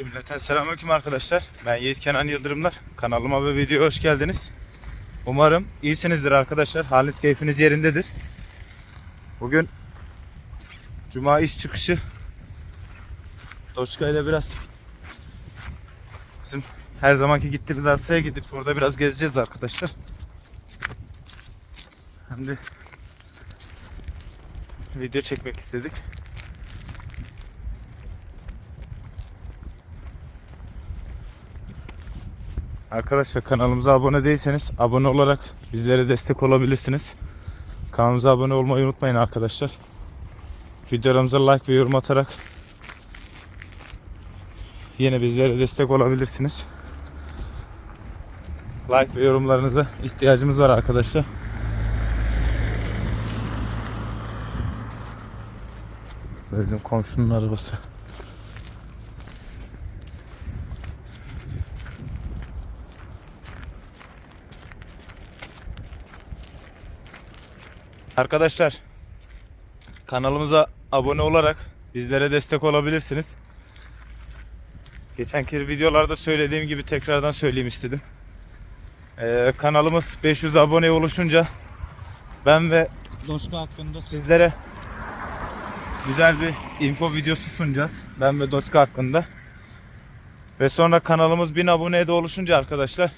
Cümleten selamünaleyküm arkadaşlar. Ben Yiğit Kenan Yıldırımlar. Kanalıma ve videoya hoş geldiniz. Umarım iyisinizdir arkadaşlar. Haliniz keyfiniz yerindedir. Bugün Cuma iş çıkışı. Doçka ile biraz bizim her zamanki gittiğimiz arsaya gidip orada biraz gezeceğiz arkadaşlar. Hem de video çekmek istedik. Arkadaşlar kanalımıza abone değilseniz abone olarak bizlere destek olabilirsiniz. Kanalımıza abone olmayı unutmayın arkadaşlar. Videolarımıza like ve yorum atarak yine bizlere destek olabilirsiniz. Like ve yorumlarınıza ihtiyacımız var arkadaşlar. Bizim komşunun arabası. Arkadaşlar kanalımıza abone olarak bizlere destek olabilirsiniz. Geçenki videolarda söylediğim gibi tekrardan söyleyeyim istedim. Ee, kanalımız 500 aboneye ulaşınca ben ve Doşka hakkında sizlere güzel bir info videosu sunacağız. Ben ve Doçka hakkında. Ve sonra kanalımız 1000 aboneye de oluşunca arkadaşlar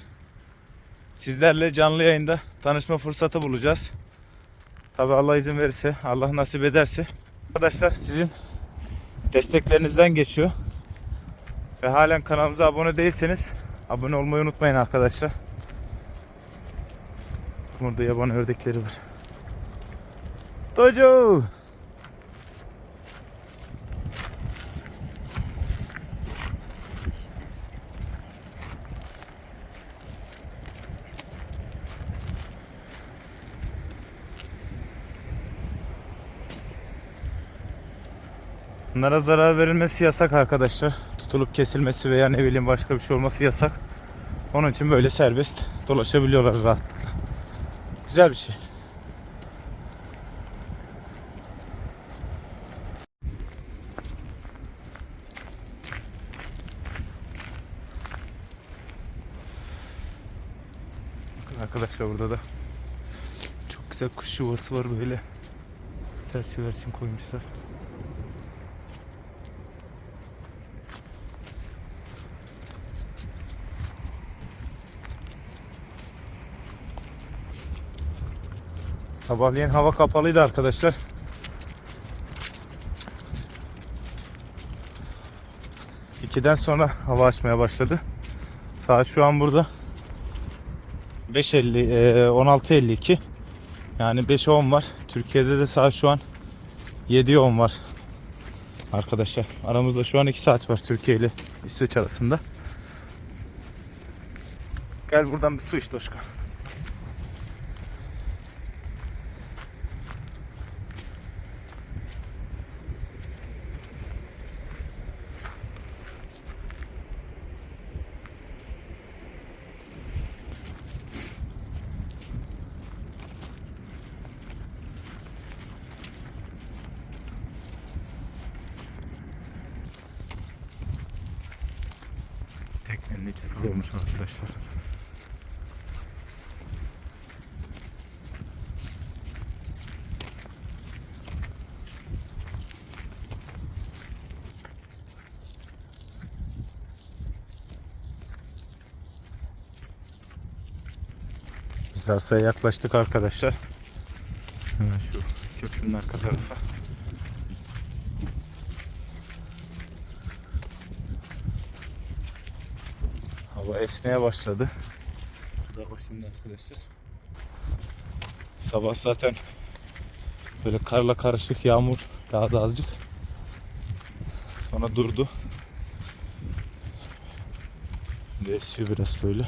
sizlerle canlı yayında tanışma fırsatı bulacağız. Tabi Allah izin verirse, Allah nasip ederse. Arkadaşlar sizin desteklerinizden geçiyor. Ve halen kanalımıza abone değilseniz abone olmayı unutmayın arkadaşlar. Burada yaban ördekleri var. Dojo! Bunlara zarar verilmesi yasak arkadaşlar. Tutulup kesilmesi veya ne bileyim başka bir şey olması yasak. Onun için böyle serbest dolaşabiliyorlar rahatlıkla. Güzel bir şey. Bakın Arkadaşlar burada da çok güzel kuş yuvası var böyle. Çerçeve için koymuşlar. Sabahleyin hava kapalıydı arkadaşlar. İkiden sonra hava açmaya başladı. Saat şu an burada 5.50 e, 16.52 yani 5'e 10 var. Türkiye'de de saat şu an 7'ye 10 var. Arkadaşlar aramızda şu an 2 saat var Türkiye ile İsveç arasında. Gel buradan bir su iç Doşka. Biz yaklaştık arkadaşlar. Hemen şu köprünün arka tarafa. Hava esmeye başladı. Burada bak şimdi arkadaşlar. Sabah zaten böyle karla karışık yağmur yağdı azıcık. Sonra durdu. Şimdi esiyor biraz böyle.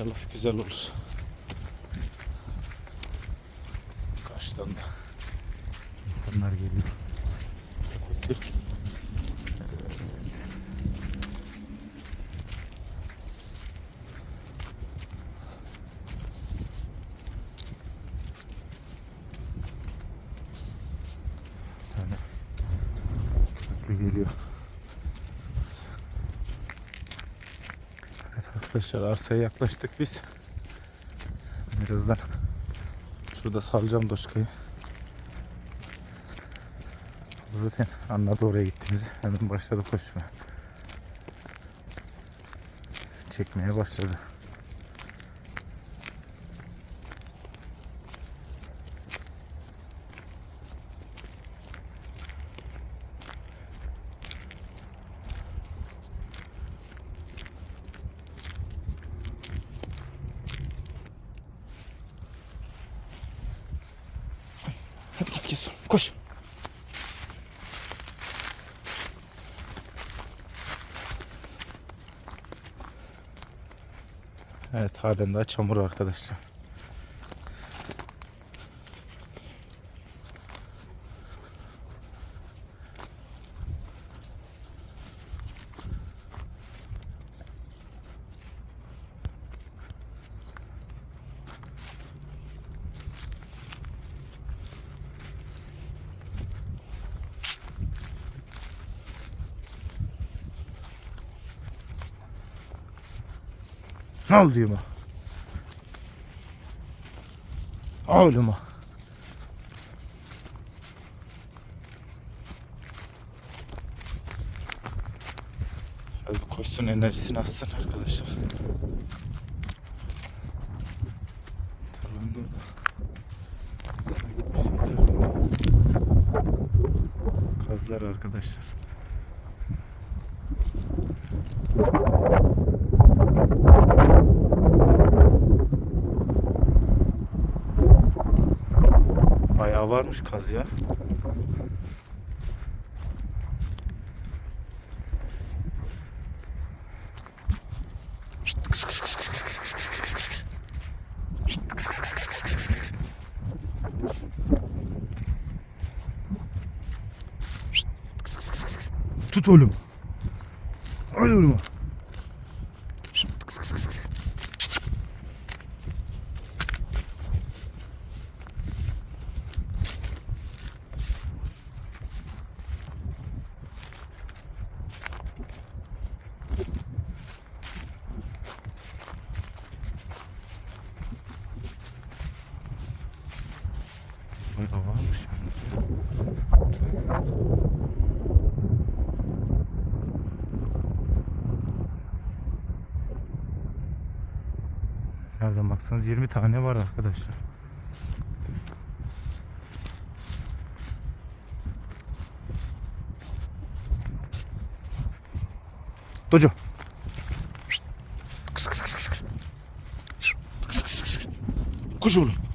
İnşallah güzel olur. Karşıdan da insanlar geliyor. Köpekli geliyor. Arkadaşlar arsaya yaklaştık biz. Birazdan şurada salacağım doşkayı. Zaten anladı oraya gittiğimizi. Hemen başladı koşmaya. Çekmeye başladı. Git. Koş. Evet halen daha çamur arkadaşlar. Yuma? Oğluma. Koşsun enerjisini atsın arkadaşlar. Kazlar arkadaşlar. Bayağı varmış kaz ya. Tut oğlum. Hadi oğlum. Nereden baksanız 20 tane var arkadaşlar. Dojo. Kıs kıs kıs kıs kıs. Kıs kıs. Kuş oğlum.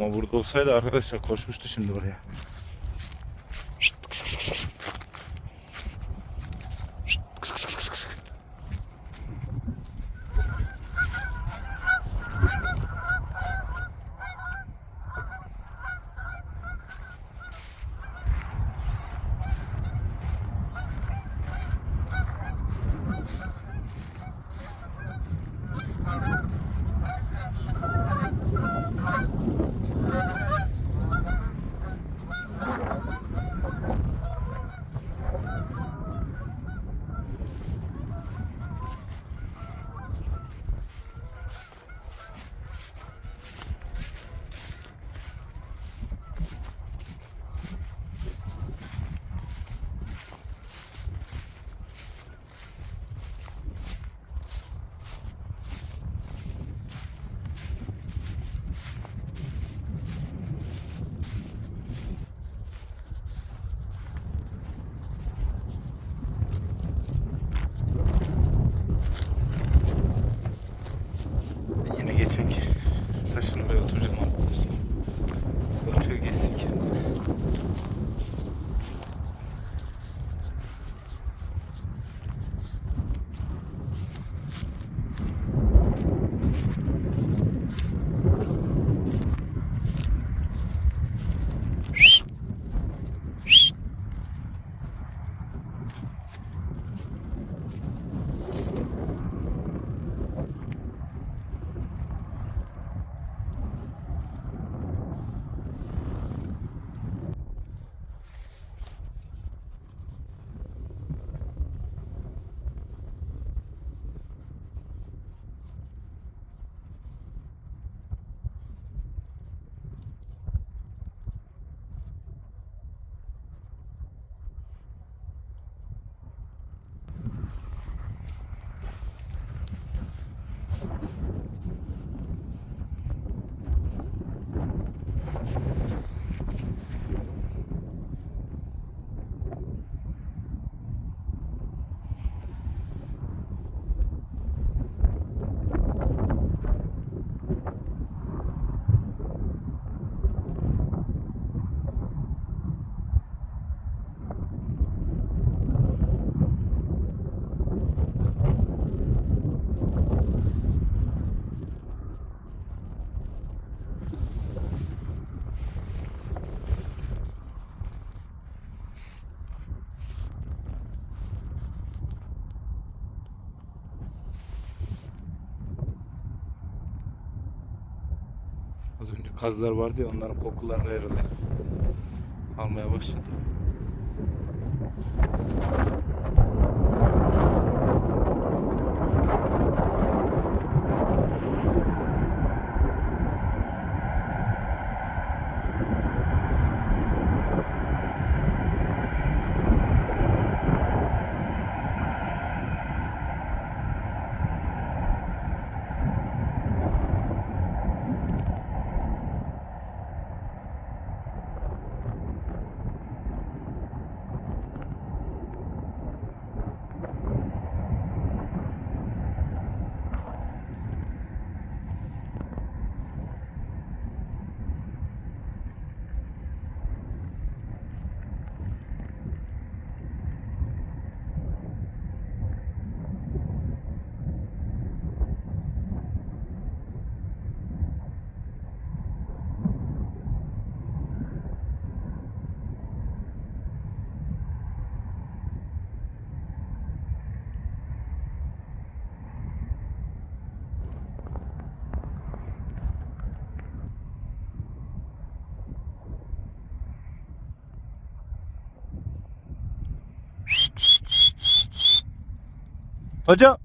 Puma burada olsaydı arkadaşlar koşmuştu şimdi oraya. Kazlar vardı ya onların kokularını herhalde almaya başladı. Hocam.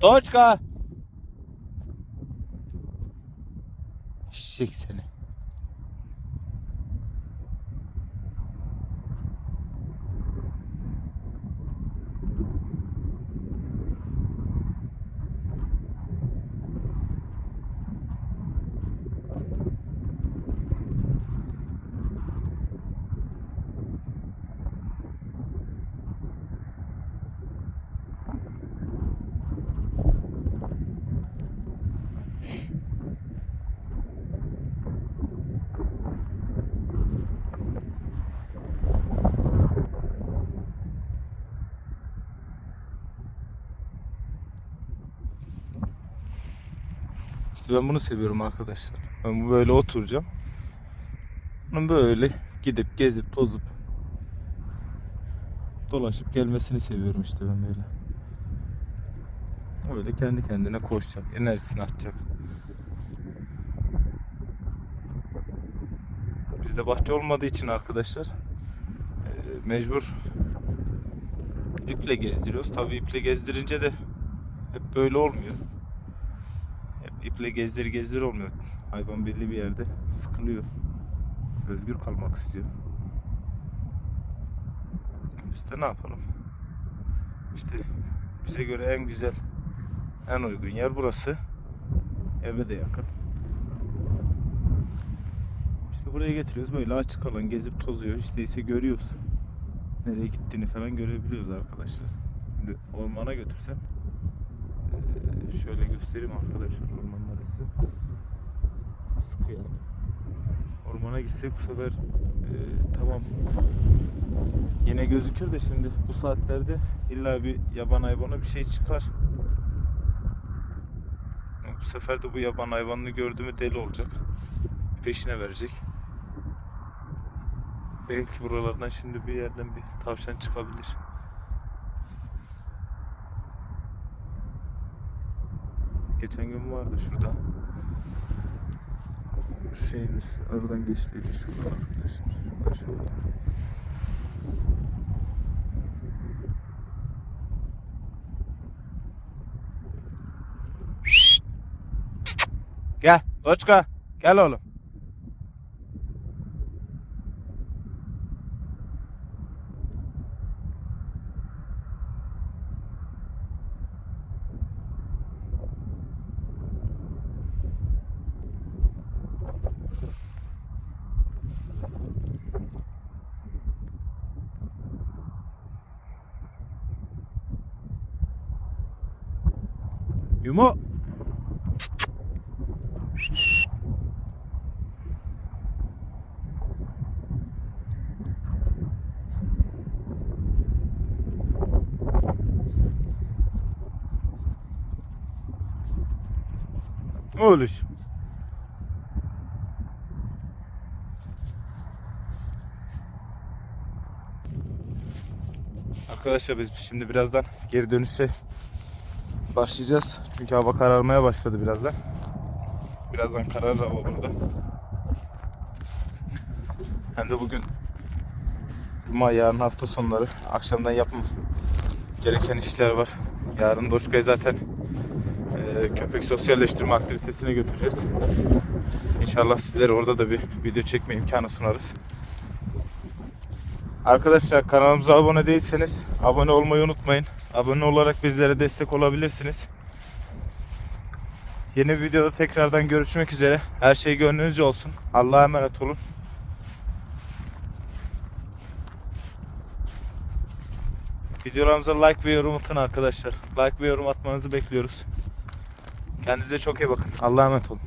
Doçka. Şişek seni. Ben bunu seviyorum arkadaşlar. Ben böyle oturacağım. Bunun böyle gidip gezip tozup dolaşıp gelmesini seviyorum işte ben böyle. Öyle kendi kendine koşacak, enerjisini atacak. Bizde bahçe olmadığı için arkadaşlar eee, mecbur iple gezdiriyoruz. Tabii iple gezdirince de hep böyle olmuyor. İple gezdir gezdir olmuyor. Hayvan belli bir yerde sıkılıyor. Özgür kalmak istiyor. Biz de ne yapalım? İşte bize göre en güzel, en uygun yer burası. Eve de yakın. İşte buraya getiriyoruz. Böyle açık alan gezip tozuyor. İşte ise görüyoruz. Nereye gittiğini falan görebiliyoruz arkadaşlar. Şimdi ormana götürsem eee, şöyle göstereyim arkadaşlar ormanları size. Sıkı yani. Ormana gitsek bu sefer eee, tamam yine gözükür de şimdi bu saatlerde illa bir yaban hayvanı bir şey çıkar. Bu sefer de bu yaban hayvanını gördü mü deli olacak. Peşine verecek. Belki buralardan şimdi bir yerden bir tavşan çıkabilir. Geçen gün vardı şurada. Üstü, aradan geçtiydi şurada arkadaşlar. Şurada şöyle. Gel, Doçka. Gel oğlum. Yumo. Olur. Arkadaşlar biz şimdi birazdan geri dönüşe başlayacağız. Çünkü hava kararmaya başladı birazdan. Birazdan kararır hava burada. Hem de bugün Cuma yarın hafta sonları akşamdan yapmam gereken işler var. Yarın Doşka'yı zaten e, köpek sosyalleştirme aktivitesine götüreceğiz. İnşallah sizlere orada da bir video çekme imkanı sunarız. Arkadaşlar kanalımıza abone değilseniz abone olmayı unutmayın. Abone olarak bizlere destek olabilirsiniz. Yeni bir videoda tekrardan görüşmek üzere. Her şey gönlünüzce olsun. Allah'a emanet olun. Videolarımıza like ve yorum atın arkadaşlar. Like ve yorum atmanızı bekliyoruz. Kendinize çok iyi bakın. Allah'a emanet olun.